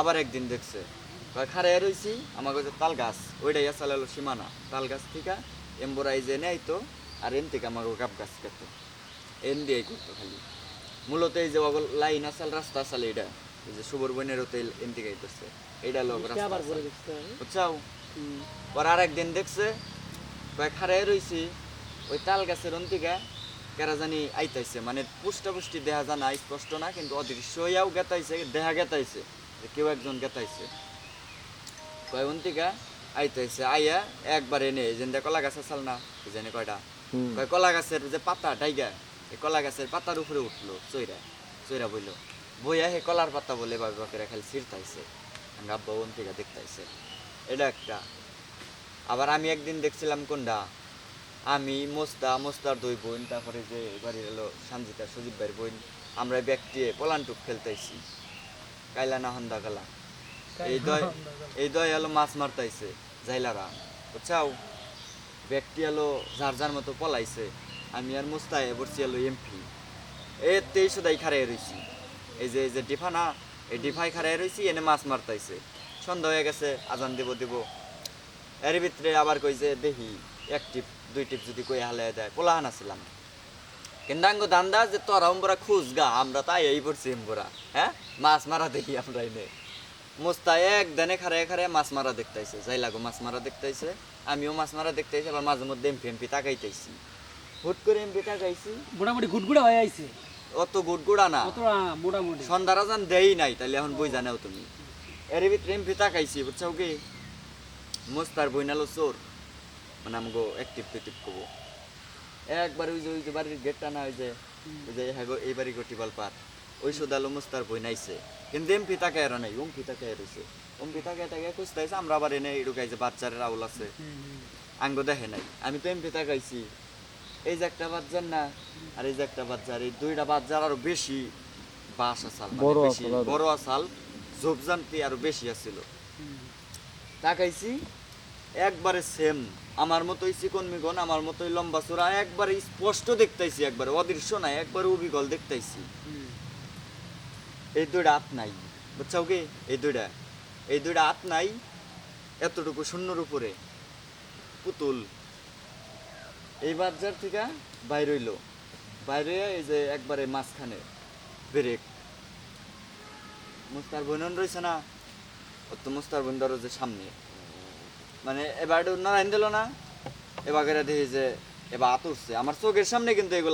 আবার একদিন দেখছে। খারাই রইছি? আমার কাছে তাল গাছ। ওইটাই আসলে হলো সীমানা। তাল গাছ থেকে এম্বোরাই যে নেই তো আর এন থেকে আমার গাব গাছ খেত এন দিয়েই করতো খালি। মূলত এই যে অগল লাইন আসাল রাস্তা আসাল এটা। এই যে সুবর বনের হতে এন থেকে করছে। এইটা লোক রাস্তা বুঝছাও? পর আর একদিন দেখছে কয় খারাই রইছি। ওই তাল গাছের অন্তিকা কেরা জানি আইতাইছে। মানে পুষ্টা পুষ্টি দেখা জানা স্পষ্ট না কিন্তু অদৃশ্য হইয়াও গেতাইছে দেহা গেতাইছে। যে কেউ একজন গেতাইছে। কয় অন্তিকা আইতাইছে আইয়া একবার এনে এই যে কলা গাছ আসাল না জানি কয়টা? কয় কলা গাছের যে পাতা ডাইগা এই কলা গাছের পাতার উপরে উঠল চৈরা চৈরা বইল। বইয়া হে কলার পাতা বলে বাবা বাকেরা খালি ছিঁড়তাইছে। আব্বা অন্তিকা দেখতাইছে। এটা একটা। আবার আমি একদিন দেখছিলাম কোনটা আমি মোস্তা মোস্তার দুই বোন তারপরে যে বাড়ির এলো সঞ্জিতা সুদীপ ভাইয়ের বোন আমরা ব্যক্তি পলান্টুক খেলতেছি কাইলা না হন্দা গালা। এই দয় এই দয় এলো মাছ মারতাইছে জাইলারা। বুঝছাও? ব্যক্তি এলো যার যার মতো পলাইছে। আমি আর মোস্তায় বসছি এলো এমপি। এ তেইশ দাই খারাই রইছি। এই যে এই যে ডিফা না এই ডিফাই খারাই রইছি এনে মাছ মারতাইছে। সন্ধ্যা হয়ে গেছে আজান দেব দেব। এর ভিতরে আবার কই যে দেখি এক টিপ দুই টিপ যদি কই হালে দেয় পোলাহান আসছিলাম কেন্দাঙ্গ দান্দা যে তোরা আমরা খুঁজ গা আমরা তাই এই পড়ছি এমবরা হ্যাঁ? মাছ মারা দেখি আমরা এনে। মোস্তা এক দানে খারে খারে মাছ মারা দেখতাইছে। যাই লাগো মাছ মারা দেখতাইছে। আমিও মাছ মারা দেখতাইছি আবার মাঝে মধ্যে এমপি এমপি তাকাইতাইছি। হুট করে এমপি তাকাইছি। মোটামুটি গুড়গুড়া হয়ে আইছে। অত গুড়গুড়া না। মোটামুটি। সন্ধ্যারা যান দেই নাই তাহলে এখন বই জানাও তুমি। এর ভিতরে এমপি তাকাইছি বুঝছ কি? মোস্তার বইনালো চোর। মানে আমাকে অ্যাক্টিভ টিপ করব একবার ওই যে ওই যে বাড়ির গেটটা না ওই যে ওই যে হ্যাঁ এই বাড়ি গটিবাল পার ওই সোদালো মোস্তার বই নাইছে। কিন্তু এমপি তাকায় আর নাই ওমপি তাকায় রয়েছে ওমপি তাকায় তাকায় খুঁজতেছে আমরা আবার এনে ঢুকাই যে বাচ্চার রাউল আছে। আঙ্গ দেখে নাই। আমি তো এমপি তাকাইছি এই যে একটা বাচ্চার না আর এই যে একটা বাচ্চার এই দুইটা বাচ্চার আরও বেশি বাস আসাল মানে বড় বেশি আরও। বড় আসাল ঝোপজান্তি আরও বেশি আছিল। তাকাইছি একবারে সেম আমার মতোই চিকন মিগন, আমার মতোই লম্বা চূড়া একবারে স্পষ্ট দেখতাইছি একবারে, অদৃশ্য নাই, একবারে অবিকল দেখতেছি এই দুইটা হাত নাই, বুঝছাও কি? এই দুইটা এই দুইটা হাত নাই, এতটুকু শূন্যর উপরে। পুতুল। এই বাজার থেকে বাইর হইল। বাইরে এই যে একবারে মাঝখানে ব্রেক। মুস্তার বইনন রয়েছে না? ও তো মুস্তার বইন যে সামনে। মানে এবার নারায়ণ দিল না। এবার দেখি যে এবার আত উঠছে আমার চোখের সামনে কিন্তু এগুলো